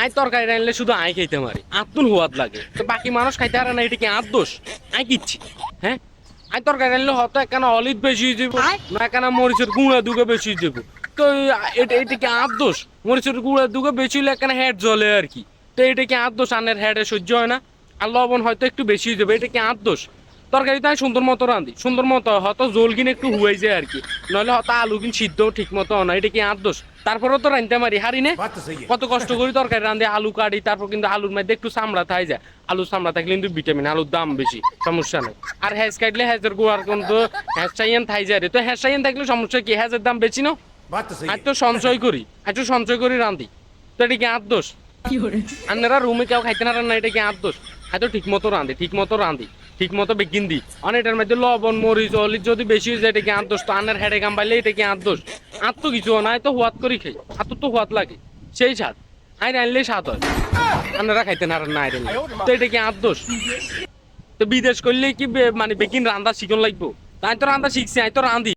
আয় তরকারি রানলে শুধু আয় খাইতে মারি আত্মন হুয়াদ লাগে। তো বাকি মানুষ খাইতে পারে না এটা কি আত দোষ? আয় কিচ্ছি হ্যাঁ? আয় তরকারি রানলে হয়তো একখানা অলিভ বেশি হয়ে যাব না একখানা মরিচের গুঁড়া দুগে বেশি হয়ে যাব। তো এটা এটা কি আত দোষ? মরিচের গুঁড়া দুগে বেশি হলে একখানা হেড জ্বলে আর কি। তো এটা কি আত দোষ? আনের হেডে সহ্য হয় না আর লবণ হয়তো একটু বেশি হয়ে যাবে এটা কি আত দোষ? তরকারি তাই সুন্দর মতো রাঁধি। সুন্দর মতো হয়তো জোল কিনে একটু হুয়াই যায় আর কি। নাহলে হয়তো আলু কিন সিদ্ধ ঠিক মতো না। এটা কি আর দোষ তারপরেও তো রাঁধতে মারি হারি নে। কত কষ্ট করি তরকারি রাঁধে আলু কাটি তারপর কিন্তু আলুর মধ্যে একটু চামড়া থাই যায়। আলু চামড়া থাকলে কিন্তু ভিটামিন আলুর দাম বেশি সমস্যা নেই। আর হ্যাঁ কাটলে হ্যাঁ গোয়ার কিন্তু হ্যাঁ চাইয়েন থাই যায় রে। তো হ্যাঁ চাইয়েন থাকলে সমস্যা কি? হ্যাঁ দাম বেশি না? আর তো সঞ্চয় করি। আর তো সঞ্চয় করি রাঁধি। তো এটা কি আর দোষ আপনারা রুমে কেউ খাইতে না রান্না এটা কি আর দোষ হয়তো ঠিক মতো রাঁধি ঠিক মতো রাঁধি। ঠিক মতো বেকিন দি। আর এটার মধ্যে লবণ, মরিচ অলিচ যদি বেশি হয়ে যায়, এটা কি আট তো আনের হেডে কাম পাইলে এটা কি আট দোষ? আর তো কিছু নাই তো হুয়াত করি খাই। আর তো হুয়াত লাগে। সেই স্বাদ। আইন আনলেই স্বাদ হয়। আনারা খাইতে না না আই রানলে তো এটা কি আট দোষ? তো বিদেশ করলে কি মানে বেকিন রান্দা শিখন লাগবো? তাই তো রান্দা শিখছি, আই তো রাঁধি।